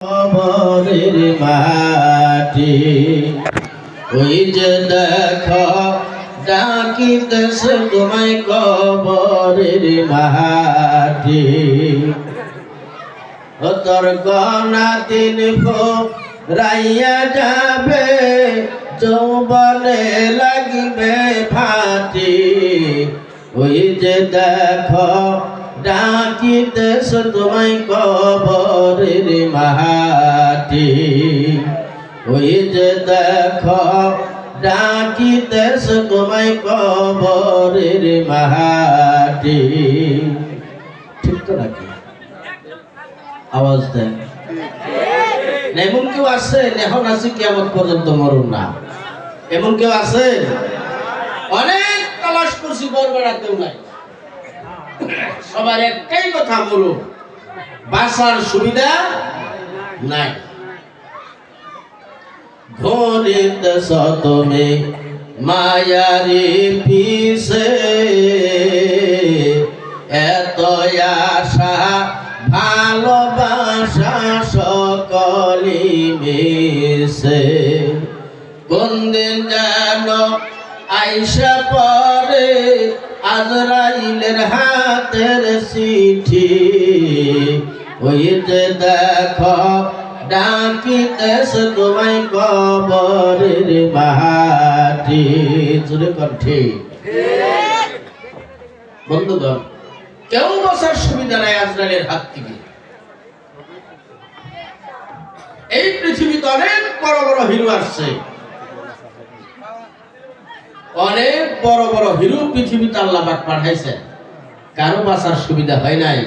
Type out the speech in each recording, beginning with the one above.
কবরের মাটি। ওই যে দেখ ডাকিতেছে তোমায় কবরের মাটি। ও তোর গনা দিন রাইয়া যাবে, যৌবনে লাগবে ফাটি। ওই যে দেখো ডাকিতেছ তোমায় কবরের যে দেখো ডাকিতেছ তোমায় কবরের মাটি ঠিক তো নাকি? আওয়াজ দেন। এমন কেউ আছে? এখন আছে কেমন পর্যন্ত মরুন না। এমন কেউ আছে? অনেক তালাশ করছি বরবেড়াতেও নাই। সবার একটাই কথা মরুন বাসার সুবিধা নাই। ঘনিত সতমে মায়ারি পিসে এত আশা, ভালোবাসা সকলি মিশে কোন দিন যেন আইসা পরে আজরাইলের হাতের চিঠি। ওই যে দেখো ডাকিতেছ তোমায় কবরের মাটি জুড়ে কণ্ঠে বন্ধুগণ, কেউ বসার সুবিধা নাই হাত থেকে। এই পৃথিবীতে অনেক বড় বড় হিরো আসছে। অনেক বড় বড় হিরো পৃথিবীতে আল্লাহ পাঠাইছে। কারও বাঁচার সুবিধা হয় নাই।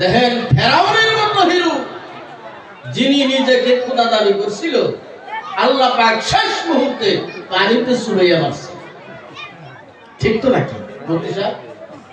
দেখেন যিনি নিজেকে খোদা দাবি করছিল, আল্লাহ পাক শেষ মুহূর্তে পানিতে সুরাইয়া মারছে। ঠিক তো নাকি, মন্ত্রী সাহেব?